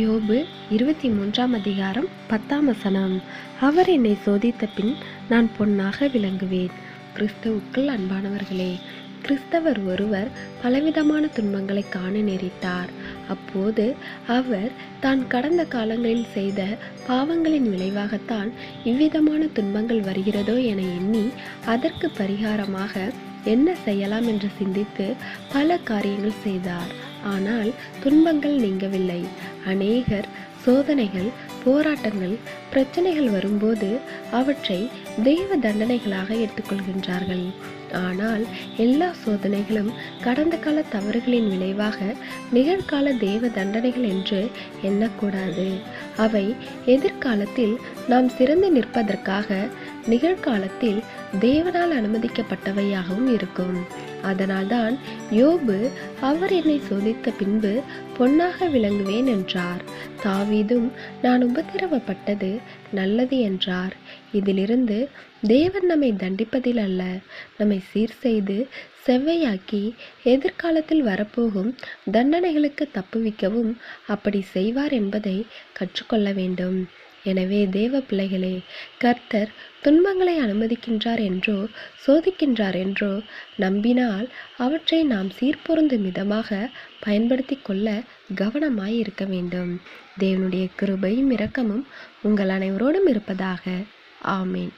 யோபு இருபத்தி மூன்றாம் அதிகாரம் பத்தாம் வசனம். அவர் என்னை சோதித்த பின் நான் பொன்னாக விளங்குவேன். கிறிஸ்துவுக்குள் அன்பானவர்களே கிறிஸ்தவர் ஒருவர் பலவிதமான துன்பங்களை காண நேரிட்டார். அப்போது அவர் தான் கடந்த காலங்களில் செய்த பாவங்களின் விளைவாகத்தான் இவ்விதமான துன்பங்கள் வருகிறதோ என எண்ணி அதற்கு பரிகாரமாக என்ன செய்யலாம் என்று சிந்தித்து பல காரியங்கள் செய்தார். ஆனால் துன்பங்கள் நீங்கவில்லை. அநேகர் சோதனைகள் போராட்டங்கள் பிரச்சனைகள் வரும்போது அவற்றை தெய்வ தண்டனைகளாக எடுத்துக்கொள்கின்றார்கள். ஆனால் எல்லா சோதனைகளும் கடந்த கால தவறுகளின் விளைவாக நிகழ்கால தெய்வ தண்டனைகள் என்று எண்ணக்கூடாது. அவை எதிர்காலத்தில் நாம் சிறந்து நிற்பதற்காக நிகழ்காலத்தில் தேவனால் அனுமதிக்கப்பட்டவையாகவும் இருக்கும். அதனால்தான் யோபு அவர் என்னை சோதித்த பின்பு பொன்னாக விளங்குவேன் என்றார். தாவீதும் நான் உபத்திரவப்பட்டது நல்லது என்றார். இதிலிருந்து தேவன் நம்மை தண்டிப்பதில் அல்ல நம்மை சீர் செய்து செவ்வையாக்கி எதிர்காலத்தில் வரப்போகும் தண்டனைகளுக்கு தப்புவிக்கவும் அப்படி செய்வார் என்பதை கற்றுக்கொள்ள வேண்டும். எனவே தேவ பிள்ளைகளே கர்த்தர் துன்பங்களை அனுமதிக்கின்றார் என்றோ சோதிக்கின்றார் என்றோ நம்பினால் அவற்றை நாம் சீர்பொருந்தும் விதமாக பயன்படுத்தி கொள்ள கவனமாய் இருக்க வேண்டும். தேவனுடைய கிருபையும் இரக்கமும் உங்கள் அனைவரோடும் இருப்பதாக. ஆமேன்.